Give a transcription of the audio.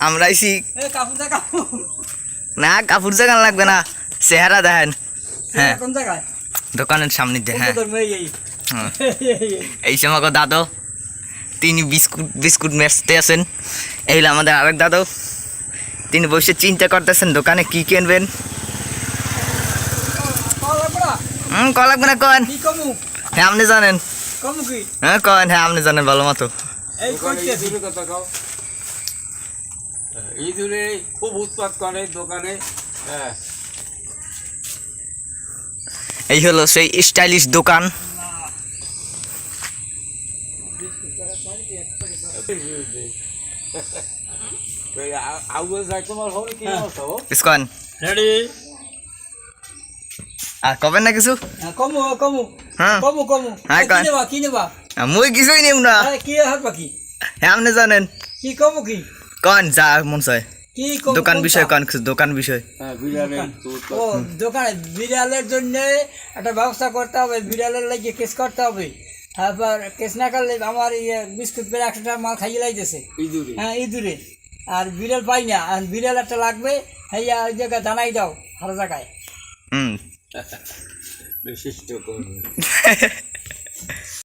আমরা আইছি। এ কাপড় দা কাপড় না কাপড় জাগান লাগবে না। চেহারা দেখেন। হ্যাঁ। দোকানের সামনে দিয়ে হ্যাঁ। এই। সময় দাদু তিনি বিস্কুট বিস্কুট মেসতে আছেন। এই হলো আমাদের আরেক দাদু। তিনি বসে চিন্তা করতেছেন দোকানে কি কিনবেন? হুম ক লাগবে না কন। হ্যাঁ আপনি জানেন। হ্যাঁ কন। হ্যাঁ আপনি জানেন ভালো মতো। ইঁদুরে খুব উৎপাত করে দোকানে হ্যাঁ। এই হলো সেই স্টাইলিশ দোকান। আউগে যাই তোমার হল কি অবস্থা ইসকন। রেডি আর কবেন না কিছু? কমু কমু। হ্যাঁ। কমু কমু। হ্যাঁ, কি নেবা কি নেবা? মুই কিছুই নিম না। কি হাত বাকি? হ্যাঁ আপনি জানেন। কি কমু কি? কন যা মন চায়। দোকান বিষয় কন দোকান বিষয়। হ্যাঁ ও দোকানে বিড়ালের জন্য একটা ব্যবস্থা করতে হবে বিড়ালের লাগিয়ে কেস করতে হবে। তারপর কেস না করলে আমার ইয়ে বিস্কুট পেরে একশো টাকা মাল খাইয়ে লাইতেছে। ইঁদুরে। হ্যাঁ ইঁদুরে। আর বিড়াল পাই না আর বিড়াল একটা লাগবে হ্যাঁ ওই জায়গায় দানাই দাও ভালো জায়গায়। হুম। বিশিষ্ট করবে